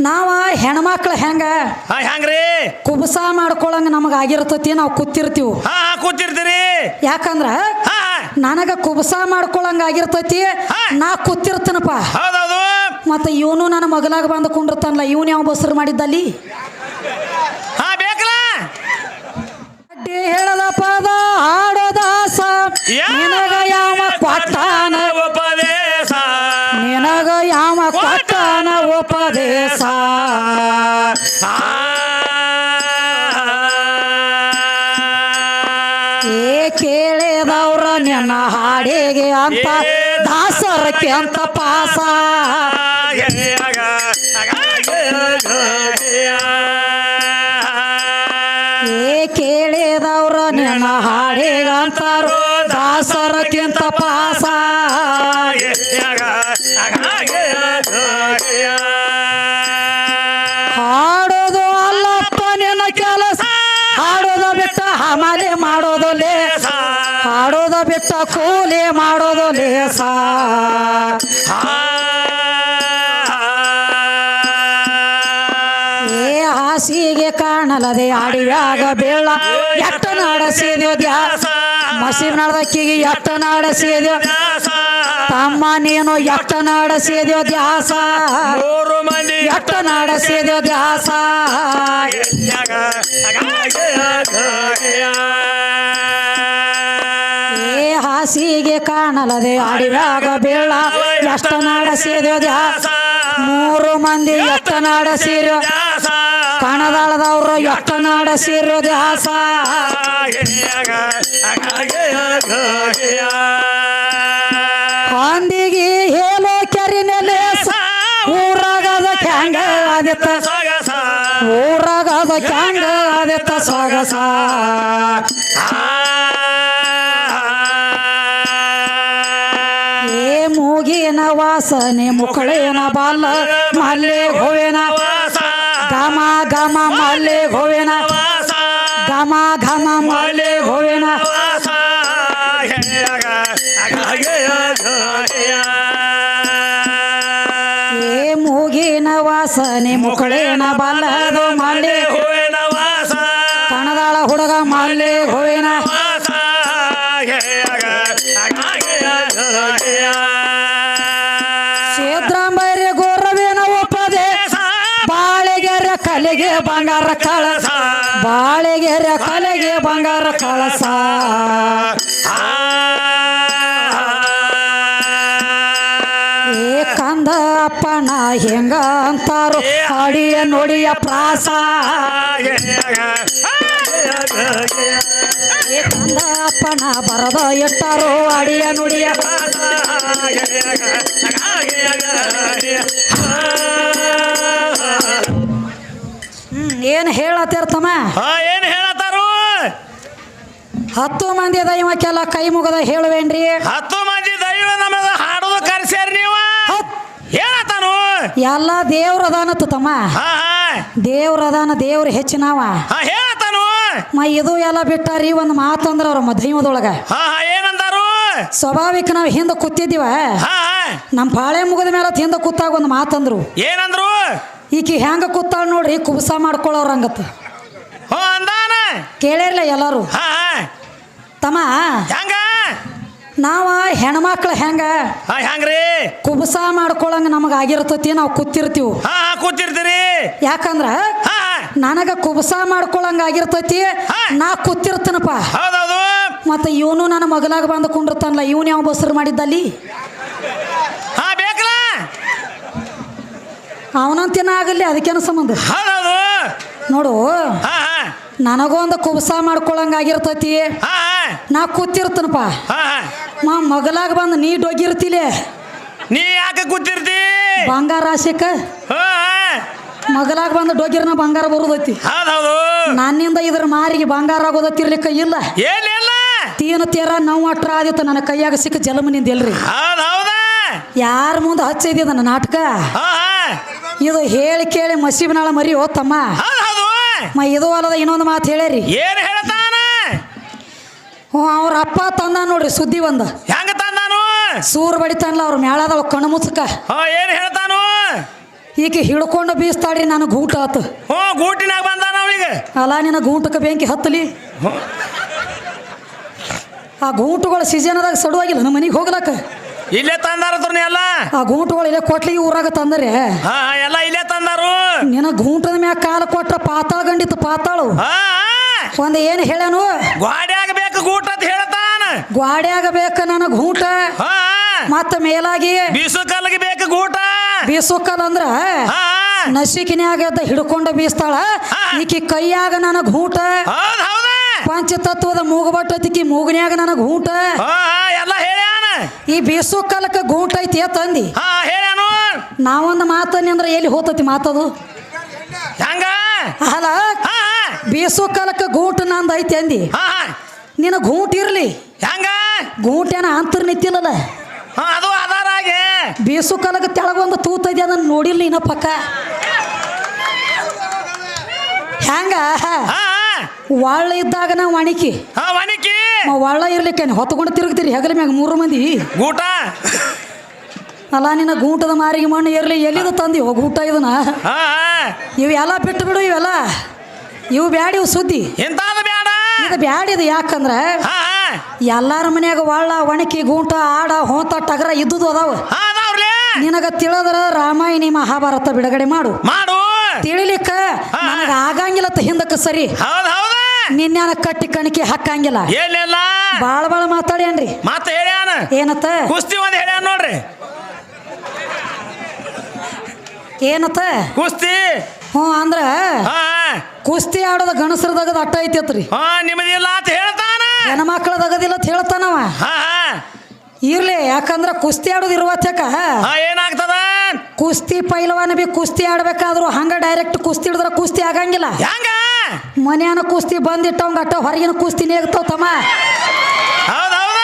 ನಾವ ಹೆಣ್ಮಕ್ಳು ಹೆಂಗ? ಹಾ ಹೆಂಗ್ರಿ? ಕುಬಸ ಮಾಡ್ಕೊಳಂಗ ನಮಗ ಆಗಿರ್ತತಿ ನಾವು ಕೂತಿರ್ತೀವಿ. ಹಾ ಹಾ ಕೂತಿರ್ತೀರಿ. ಯಾಕಂದ್ರ ಹಾ ನನಗ ಕುಬಸ ಮಾಡ್ಕೊಳಂಗ ಆಗಿರ್ತತಿ. ನಾ ಕೂತಿರ್ತನಪ್ಪ. ಹೌದೌದು. ಮತ್ತ ಇವನು ನನ್ನ ಮಗಲಾಗ ಬಂದು ಕುಂಡಿರ್ತಾನಲ್ಲ ಇವನು ಯಾವ ಬಸರು ಮಾಡಿದ್ದಲ್ಲಿ? ಹಾ ಬೇಕಲ್ಲ ಅಡ್ಡಿ ಹೇಳದ ಪದ ಹಾಡೋದಾಸ ನಿನಗ ಯಾವ ಉಪದೇಶ ನಿನಗ ಕೊಟ್ಟನ ಉಪದೇಶ. ಏ ಕೇಳಿದವ್ರ ನಿನ್ನ ಹಾಡಿಗೆ ಅಂತ ದಾಸರಕ್ಕೆ ಅಂತ ಪಾಸ. ಬಿಟ್ಟ ಕೂಲಿ ಮಾಡೋದು ಲೇಸ ಏ ಹಾಸಿಗೆ ಕಾಣಲದೆ ಆಡಿಯಾಗ ಬೇಳ ಎಟ್ಟ ನಾಡಸಿದ್ಯ ದ್ಯಾಸ ಮಸಿ ನಡ್ದಕ್ಕಿಗೆ ಎಟ್ಟ ನಾಡಸಿದ್ಯ ತಮ್ಮ ನೀನು ಎಟ್ಟ ನಾಡಸಿದ್ಯೋ ದ್ಯಾಸ ಎಟ್ಟ ನಾಡಸಿದ್ಯೋ ದ್ಯಾಸ ಹಾಸಿಗೆ ಕಾಣಲದೆ ಆಡಿದಾಗ ಬೇಳ ಎಷ್ಟ ನಾಡಸಿದ್ಯೋ ದ್ಯಾಸ. ಮೂರು ಮಂದಿ ಎಟ್ಟ ನಾಡಸಿರೋ ಕಣದಾಳದವ್ರು ಎಟ್ಟ ನಾಡಸಿರೋ ದ್ಯಾಸ. ಹೊಂದಿಗೆ ಹೇಳೋ ಕೆರಿನೆಲೆ ಊರಾಗದ ಕ್ಯಾಂಗ ಆದಿತ್ತ. ಊರಾಗದ ಕ್ಯಾಂಗ ಆದಿತ್ತ ಸೊಗಸ. ವಾಸನೆ ಮುಕಳೇನ ಬಾಲ, ಮಲ್ಲೆ ಹೂವಿನ ಘಮ ಘಮ, ಮಲ್ಲೆ ಹೂವಿನ ಘಮ ಘಮ, ಮಲ್ಲೆ ಹೂವಿನ ಏ ಮೂಗಿನ ವಾಸನೆ ಮುಕಳೇನ ಬಾಲದು ಮಲ್ಲೆ ಕಣದಾಳ ಹುಡುಗ, ಮಲ್ಲೆ ಹೂವಿನ ಸಿದ್ರಾಂಬರ್ಯ ಬಾಳೆಗೆರೆ ಕಲೆಗೆ ಬಂಗಾರ ಕಳಸ ಏ ಕಂದಪ್ಪನ ಹೆಂಗ ಅಂತಾರು ಅಡಿಯ ನೋಡಿಯ ಪ್ರಾಸ ಏ ಕಂದ ಅಪ್ಪನ ಬರದ ಎಟ್ಟಾರೋ ಅಡಿಯ ನುಡಿಯ ಹ್ಮ್ ಏನ್ ಹೇಳತ್ತಿರ್ತಮ್ಮ ಹಾ ಏನ್ ಹೇಳತ್ತಾರು? ಹತ್ತು ಮಂದಿ ದೈವಕ್ಕೆಲ್ಲ ಕೈ ಮುಗದ ಹೇಳುವೇನ್ರಿ? ಹತ್ತು ಮಂದಿ ದೈವ ನಮಗ ಹಾಡೋದು ಕರೆಸ್ಯಾರ ನೀವು? ಹೇಳತ್ತಾನು ಎಲ್ಲ ದೇವ್ರದಾನತ್ತು ತಮ್ಮ. ಹಾ ಅದಾನ ದೇವ್ರದಾನ ದೇವ್ರ ಹೆಚ್ಚಿನವ. ಹಾ ಹೇಳತ್ತಾನು ಮ ಇದು ಎಲ್ಲ ಬಿಟ್ಟಾರಿ ಒಂದು ಅಂದ್ರ ಅವ್ರ ದೈವದೊಳಗ. ಹಾ ಸ್ವಾಭಾವಿಕ ನಾವು ಹಿಂದೆ ಕೂತಿದ್ದೀವ. ಹಾ ಹಾ. ನಮ್ಮ ಪಾಳೆ ಮುಗಿದ ಮೇಲೆ ಹಿಂದೆ ಕೂತಾಗ ಒಂದು ಮಾತಂದ್ರು ಏನಂದ್ರು? ಈಕಿ ಹೆಂಗ ಕೂತಾಳ ನೋಡ್ರಿ ಕುಬಸ ಮಾಡ್ಕೊಳ್ಳೋರಂಗತ್ತ ಹೋ ಅಂದಾನ? ಕೇಳಿರ್ಲ ಎಲ್ಲರೂ. ಹಾ ತಮ್ಮ ಹೆಂಗ? ನಾವ ಹೆಣ್ಮಕ್ಳು ಹೆಂಗ? ಹಾ ಹೆಂಗ್ರಿ? ಕುಬಸ ಮಾಡ್ಕೊಳಂಗ ನಮಗ ಆಗಿರ್ತತಿ ನಾವು ಕೂತಿರ್ತೀವಿ. ಹಾ ಹಾ ಕೂತಿರ್ತೀರಿ. ಯಾಕಂದ್ರ ಹಾ ನನಗ ಕುಬಸ ಮಾಡ್ಕೊಳಂಗ ಆಗಿರ್ತತಿ. ನಾ ಕೂತಿರ್ತನಪ್ಪ. ಹೌದೌದು. ಮತ್ತ ಇವನು ನನ್ನ ಮಗಲಾಗ ಬಂದು ಕುಂಡಿರ್ತಾನಲ್ಲ ಇವನು ಯಾವ ಬಸರು ಮಾಡಿದ್ದಲ್ಲಿ ಹಾ ಬೇಕಲ್ಲ ಅವನಂತಿನ ಆಗಲಿ ಅದಕ್ಕೇನು ಸಂಬಂಧ? ನೋಡು ಹಾ ನನಗೊಂದು ಕುಬಸ ಮಾಡ್ಕೊಳಂಗ ಆಗಿರ್ತೈತಿ. ಹಾ ಹಾ. ನಾ ಕೂತಿರ್ತನಪ್ಪ. ಮಾ ಮಗಲಾಗ ಬಂದು ನೀ ಡೊಗಿರ್ತಿಲೆ? ನೀ ಯಾಕೆ ಕೂತಿರ್ತಿ? ಬಂಗಾರ ಆಶೆಕ ಮಗಲಾಗ ಬಂದು ಡೊಗಿರ್ನ ಬಂಗಾರ ಬರುದೈತಿ. ನನ್ನಿಂದ ಇದ್ರ ಮಾರಿಗೆ ಬಂಗಾರ ಆಗೋದತ್ತಿರ್ಲಿಕ್ಕ ಇಲ್ಲ. ತೀನ ತೀರ ನೋವು ಅಟ್ರ ಆದಿತ್ತು ನನ್ನ ಕೈಯಾಗ ಸಿಕ್ಕ ಜಲಮನಿಂದ ಎಲ್ರಿ. ಯಾರ ಮುಂದೆ ಹಚ್ಚಿದ ನನ್ನ ನಾಟಕ? ಇದು ಹೇಳಿ ಕೇಳಿ ಮಸೀಬ್ನಾಳ ಮರಿ ಹೋತಮ್ಮ. ಮ ಇದು ಅಲ್ಲದ ಇನ್ನೊಂದು ಮಾತು ಹೇಳಿರಿ ಏನ್ ಹೇಳ್ತಾನ? ಹ್ಞೂ ಅವ್ರ ಅಪ್ಪ ತಂದ ನೋಡ್ರಿ ಸುದ್ದಿ ಒಂದು. ಹೆಂಗ ತಂದಾನು ಸೂರ್ ಬಡಿತಾನಲ್ಲ ಅವ್ರ ಮ್ಯಾಳದವ ಕಣ್ಣು ಮುಚ್ಚಕ ಏನ್ ಹೇಳ್ತಾನು? ಈಕೆ ಹಿಡ್ಕೊಂಡು ಬೀಸ್ತಾಳ್ರಿ ನಾನು ಗೂಟ ಆತು. ಹ್ಞೂ ಗೂಟಿನಾಗ ಬಂದಾನ ಅಲ್ಲ ನಿನ್ನ ಗೂಟಕ್ಕೆ ಬೆಂಕಿ ಹತ್ತಲಿ? ಆ ಗೂಟುಗಳು ಸೀಸನ್ದಾಗ ಸಡುವಾಗಿಲ್ಲ ನಮ್ಮ ಮನೆಗೆ ಹೋಗ್ಲಕ್ಕ. ಇಲ್ಲೇ ತಂದಾರ ಎಲ್ಲ? ಆ ಗೂಂಟುಗಳು ಇಲ್ಲೇ ಕೊಟ್ಲಿ ಊರಾಗ ತಂದರೆ. ಹಾ ಎಲ್ಲ ಇಲ್ಲೇ ತಂದಾರು? ನಿನ್ನ ಗೂಂಟದ ಮ್ಯಾಗ ಕಾಲ ಕೊಟ್ರ ಪಾತಾಳ ಗಂಡಿತ್ತು ಪಾತಾಳು. ಹಾ ಒಂದು ಏನು ಹೇಳನು ಗ್ವಾಡ್ಯಾಗ ಬೇಕು ಗೂಟ ಅಂತ ಹೇಳ್ತಾನ. ಗ್ವಾಡ್ಯಾಗ ಬೇಕು ನನ್ನ ಗೂಟ. ಹಾ ಮತ್ತ ಮೇಲಾಗಿ ಬೀಸುಕಲ್ಗೆ ಬೇಕು ಗೂಟ. ಬೀಸುಕಲ್ ಅಂದ್ರ ಹಾ ನಸಿಕಿನ್ಯಾಗ ಎದ್ದ ಹಿಡ್ಕೊಂಡು ಬೀಸ್ತಾಳ. ಈಕಿ ಕೈಯಾಗ ನನಗ್ ಹೌದ್ ಹೌದ. ಪಂಚತತ್ವದ ಮೂಗುಬಟ್ಟತಿಕಿ ಮೂಗನ್ಯಾಗ ನನಗ್ ಹೂಟ ಹಾ. ಹಾ, ಬೇಸು ಕಾಲಕ್ಕೆ ಈ ಗೂಟ ಐತಿ ತಂದಿ ಹಾ ನಾವೊಂದು ಮಾತನ್ನಿ ಅಂದ್ರೆ ಎಲ್ಲಿ ಹೋತತಿ ಮಾತದು? ಹಂಗ? ಅಲ್ಲ ಹಾ ಬೀಸುಕಲ್ಕ ಗೂಟ ನಂದು ಐತಿ ಅಂದಿ. ನಿನ್ನ ಗೂಟ ಇರ್ಲಿ. ಹೆಂಗ? ಗೂಟೇನ ಅಂತರ್ ನಿಂತಿಲ್ಲಲ್ಲ ಅದು ಆಧಾರ ಆಗಿ. ಬೀಸುಕಲಕ ತೆಳಗೊಂದು ತೂತೈತಿ ಅದನ್ನ ನೋಡಿಲ್ಲ ಇನ್ನ ಪಕ್ಕ. ಹೆಂಗ? ಒಳ್ಳೆ ಇದ್ದಾಗ ನಾವು ಒಣಕಿ ಹಾ ವಣಿಕಿ. ಒಳ್ಳ ಇರ್ಲಿಕ್ಕೆ ಹೊತ್ಕೊಂಡು ತಿರುಗ್ತೀರಿ ಹೆಗಲ ಮ್ಯಾಗ ಮೂರು ಮಂದಿ. ಗೂಟ? ಅಲ್ಲ ನಿನ್ನ ಗೂಟದ ಮಾರಿಗೆ ಮಣ್ಣು ಇರ್ಲಿ ಎಲ್ಲಿದು ತಂದಿ? ಗೂಟ ಇದನ್ನ. ಇವೆಲ್ಲ ಬಿಟ್ಟು ಬಿಡು ಇವೆಲ್ಲ. ಇವು ಬ್ಯಾಡ ಇವು ಸುದ್ದಿ. ಇದು ಬ್ಯಾಡ ಇದು ಯಾಕಂದ್ರೆ ಎಲ್ಲಾರ ಮನ್ಯಾಗ ಒಳ್ಳ ಒಣಕಿ ಗೂಟ ಆಡ ಹೋತ ಟಗರ ಇದ್ದುದು ಅದಾವ. ನಿನಗ ತಿಳಿದ್ರ ರಾಮಾಯಣಿ ಮಹಾಭಾರತ ಬಿಡುಗಡೆ ಮಾಡು. ಮಾಡು. ತಿಳಿಲಿಕ್ಕ ನನಗ ಆಗಂಗಿಲ್ಲ ಹಿಂದಕ್ಕೆ ಸರಿ. ನಿನ್ಯಾನ ಕಟ್ಟಿ ಕಣಿಕೆ ಹಾಕಂಗಿಲ್ಲ. ಏನಿಲ್ಲ? ಬಾಳ ಬಾಳ ಮಾತಾಡ್ಯಾನ್ರಿ. ಮಾತ ಹೇಳ್ಯಾನ? ಏನತ್ತ? ಕುಸ್ತಿ ಒಂದ್ ಹೇಳ್ಯಾನ ನೋಡ್ರಿ. ಏನತ್ತ? ಕುಸ್ತಿ? ಹ್ಞೂ ಅಂದ್ರ ಕುಸ್ತಿ ಆಡೋದ ಗಣಸರದಾಗದ ಅಟ್ಟ ಐತೈತ್ರಿ. ಹಾ ನಿಮ್ಮದಿಲ್ಲ ಅಂತ ಹೇಳ್ತಾನ? ಹೆಣ್ಮಕ್ಳದಾಗದಿಲ್ಲ ಅಂತ ಹೇಳ್ತಾನವ. ಇರ್ಲಿ ಯಾಕಂದ್ರ ಕುಸ್ತಿ ಆಡೋದು ಇರುವತ್ಯಾಕ ಏನಾಗ್ತದ? ಕುಸ್ತಿ ಪೈಲವಾನ ಬಿ ಕುಸ್ತಿ ಆಡ್ಬೇಕಾದ್ರು ಹಂಗ ಡೈರೆಕ್ಟ್ ಕುಸ್ತಿ ಹಿಡಿದ್ರ ಕುಸ್ತಿ ಆಗಂಗಿಲ್ಲ. ಹೆಂಗ? ಮನ್ಯಾನ ಕುಸ್ತಿ ಬಂದಿಟ್ಟವಂಗ ಅಟ್ಟ ಹೊರಗಿನ ಕುಸ್ತಿ ನೇಗ್ತಾವ ತಮ್ಮ. ಹೌದ್ ಹೌದ.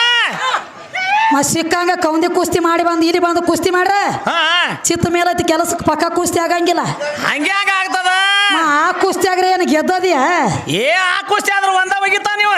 ಮತ್ ಸಿಕ್ಕಂಗ ಕೌಂದಿ ಕುಸ್ತಿ ಮಾಡಿ ಬಂದು ಇಲ್ಲಿ ಬಂದು ಕುಸ್ತಿ ಮಾಡ್ರ? ಚಿತ್ತ ಮೇಲೆ ಕೆಲಸಕ್ಕೆ ಪಕ್ಕ ಕುಸ್ತಿ ಆಗಂಗಿಲ್ಲ. ಹಂಗೆ ಹಂಗ ಆಗ್ತದ. ಆ ಕುಸ್ತಿ ಆಗ್ರೆ ಏನು ಗೆದ್ದದಿಯ? ಏ ಆ ಕುಸ್ತಿ ಆದ್ರೆ ಒಂದ ಹೋಗಿತ್ತ ನೀವು